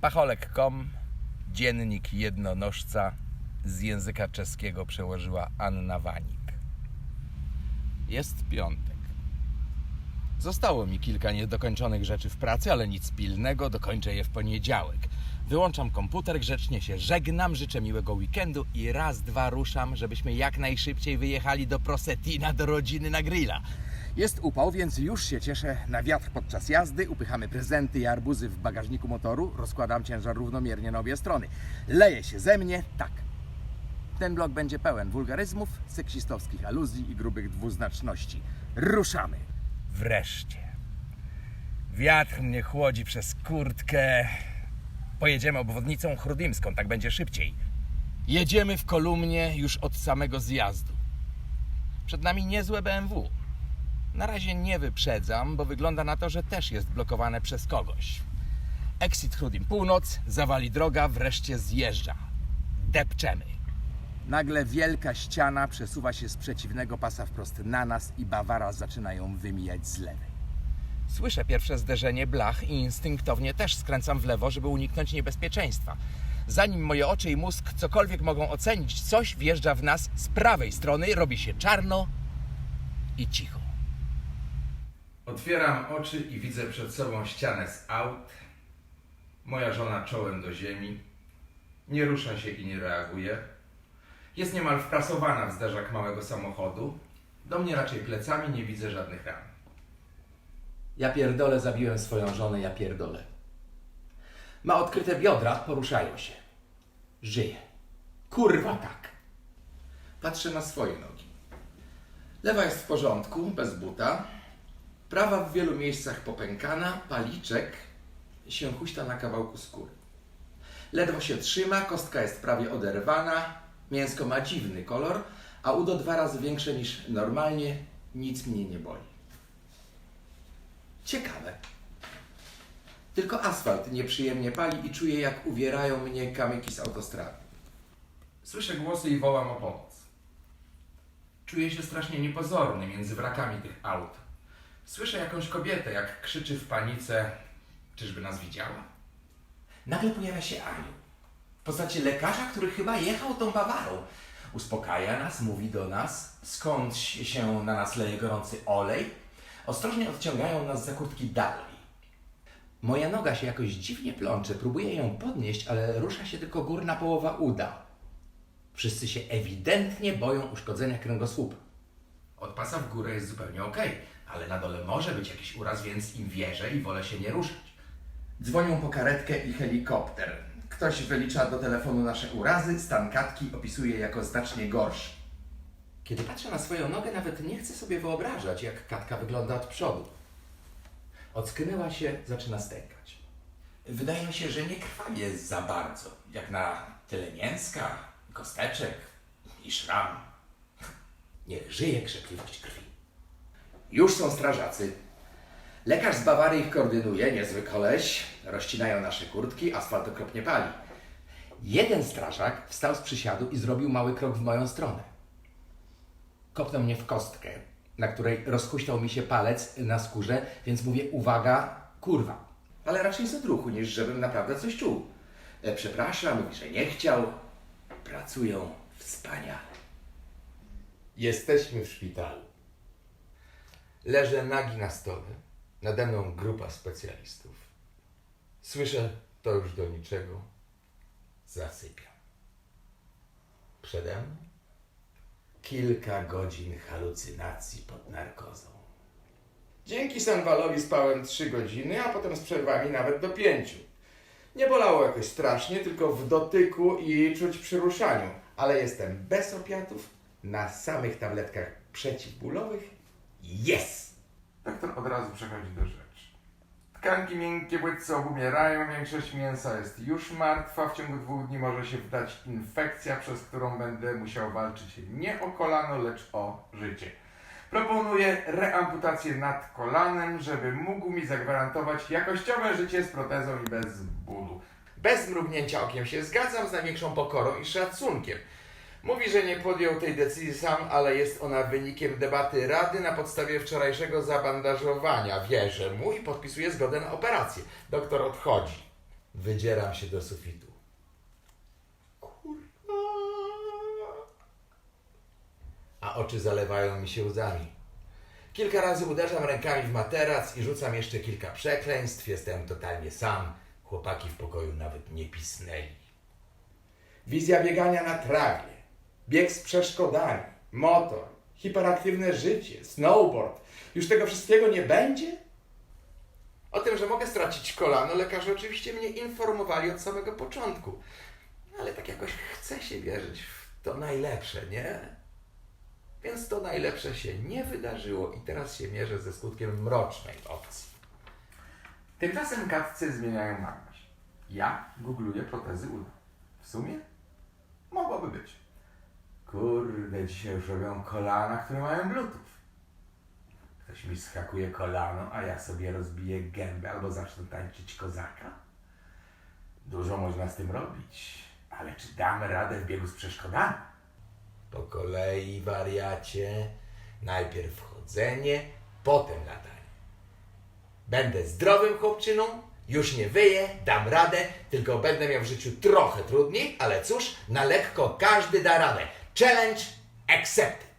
Pacholek.com, dziennik jednonożca z języka czeskiego przełożyła Anna Wanik. Jest piątek. Zostało mi kilka niedokończonych rzeczy w pracy, ale nic pilnego, dokończę je w poniedziałek. Wyłączam komputer, grzecznie się żegnam, życzę miłego weekendu i raz, dwa ruszam, żebyśmy jak najszybciej wyjechali do Prosetina, do rodziny na grilla. Jest upał, więc już się cieszę na wiatr podczas jazdy. Upychamy prezenty i arbuzy w bagażniku motoru. Rozkładam ciężar równomiernie na obie strony. Leje się ze mnie, tak. Ten blok będzie pełen wulgaryzmów, seksistowskich aluzji i grubych dwuznaczności. Ruszamy! Wreszcie. Wiatr mnie chłodzi przez kurtkę. Pojedziemy obwodnicą chrudimską, tak będzie szybciej. Jedziemy w kolumnie już od samego zjazdu. Przed nami niezłe BMW. Na razie nie wyprzedzam, bo wygląda na to, że też jest blokowane przez kogoś. Exit Chrudim Północ, zawali droga, wreszcie zjeżdża. Depczemy. Nagle wielka ściana przesuwa się z przeciwnego pasa wprost na nas i Bawara zaczyna ją wymijać z lewej. Słyszę pierwsze zderzenie blach i instynktownie też skręcam w lewo, żeby uniknąć niebezpieczeństwa. Zanim moje oczy i mózg cokolwiek mogą ocenić, coś wjeżdża w nas z prawej strony, robi się czarno i cicho. Otwieram oczy i widzę przed sobą ścianę z aut. Moja żona czołem do ziemi. Nie rusza się i nie reaguje. Jest niemal wprasowana w zderzak małego samochodu. Do mnie raczej plecami nie widzę żadnych ran. Ja pierdolę, zabiłem swoją żonę, ja pierdolę. Ma odkryte biodra, poruszają się. Żyje. Kurwa tak. Patrzę na swoje nogi. Lewa jest w porządku, bez buta. Prawa w wielu miejscach popękana, paliczek się huśta na kawałku skóry. Ledwo się trzyma, kostka jest prawie oderwana, mięsko ma dziwny kolor, a udo dwa razy większe niż normalnie, nic mnie nie boli. Ciekawe. Tylko asfalt nieprzyjemnie pali i czuję, jak uwierają mnie kamyki z autostrady. Słyszę głosy i wołam o pomoc. Czuję się strasznie niepozorny między wrakami tych aut. Słyszę jakąś kobietę, jak krzyczy w panice. Czyżby nas widziała? Nagle pojawia się Aniu. W postaci lekarza, który chyba jechał tą Bawarą. Uspokaja nas, mówi do nas, skąd się na nas leje gorący olej. Ostrożnie odciągają nas za kurtki dalej. Moja noga się jakoś dziwnie plącze, próbuję ją podnieść, ale rusza się tylko górna połowa uda. Wszyscy się ewidentnie boją uszkodzenia kręgosłupa. Od pasa w górę jest zupełnie ok, ale na dole może być jakiś uraz, więc im wierzę i wolę się nie ruszać. Dzwonią po karetkę i helikopter. Ktoś wylicza do telefonu nasze urazy, stan katki opisuje jako znacznie gorszy. Kiedy patrzę na swoją nogę, nawet nie chcę sobie wyobrażać, jak katka wygląda od przodu. Ocknęła się, zaczyna stękać. Wydaje mi się, że nie krwawie za bardzo, jak na tyle mięska, kosteczek i szram. Niech żyje krzepliwość krwi. Już są strażacy. Lekarz z Bawarii ich koordynuje, niezły koleś. Rozcinają nasze kurtki, asfalt okropnie pali. Jeden strażak wstał z przysiadu i zrobił mały krok w moją stronę. Kopnął mnie w kostkę, na której rozhuśtał mi się palec na skórze, więc mówię, uwaga, kurwa. Ale raczej z odruchu, niż żebym naprawdę coś czuł. E, Przepraszam, mówi, że nie chciał. Pracują wspaniale. Jesteśmy w szpitalu. Leżę nagi na stole. Nade mną grupa specjalistów. Słyszę to już do niczego. Zasypiam. Przede mną kilka godzin halucynacji pod narkozą. Dzięki Sanwalowi spałem 3 godziny, a potem z przerwami nawet do 5. Nie bolało jakoś strasznie, tylko w dotyku i czuć przy ruszaniu, ale jestem bez opiatów, na samych tabletkach przeciwbólowych. Yes! Doktor od razu przechodzi do rzeczy. Tkanki miękkie błytce obumierają, większość mięsa jest już martwa. W ciągu dwóch dni może się wdać infekcja, przez którą będę musiał walczyć nie o kolano, lecz o życie. Proponuję reamputację nad kolanem, żeby mógł mi zagwarantować jakościowe życie z protezą i bez bólu. Bez mrugnięcia okiem się zgadzam z największą pokorą i szacunkiem. Mówi, że nie podjął tej decyzji sam, ale jest ona wynikiem debaty Rady na podstawie wczorajszego zabandażowania. Wierzę mu i podpisuje zgodę na operację. Doktor odchodzi. Wydzieram się do sufitu. Kurwa. A oczy zalewają mi się łzami. Kilka razy uderzam rękami w materac i rzucam jeszcze kilka przekleństw. Jestem totalnie sam. Chłopaki w pokoju nawet nie pisnęli. Wizja biegania na trawie, bieg z przeszkodami, motor, hiperaktywne życie, snowboard. Już tego wszystkiego nie będzie? O tym, że mogę stracić kolano, lekarze oczywiście mnie informowali od samego początku. Ale tak jakoś chce się wierzyć w to najlepsze, nie? Więc to najlepsze się nie wydarzyło i teraz się mierzę ze skutkiem mrocznej opcji. Tymczasem katcy zmieniają na myśl. Ja googluję protezy uda. W sumie. Kurde, dzisiaj już robią kolana, które mają bluetooth. Ktoś mi skakuje kolano, a ja sobie rozbiję gębę albo zacznę tańczyć kozaka. Dużo można z tym robić, ale czy damy radę w biegu z przeszkodami? Po kolei, wariacie, najpierw chodzenie, potem latanie. Będę zdrowym chłopczyną, już nie wyję, dam radę, tylko będę miał w życiu trochę trudniej, ale cóż, na lekko każdy da radę. Challenge accepted.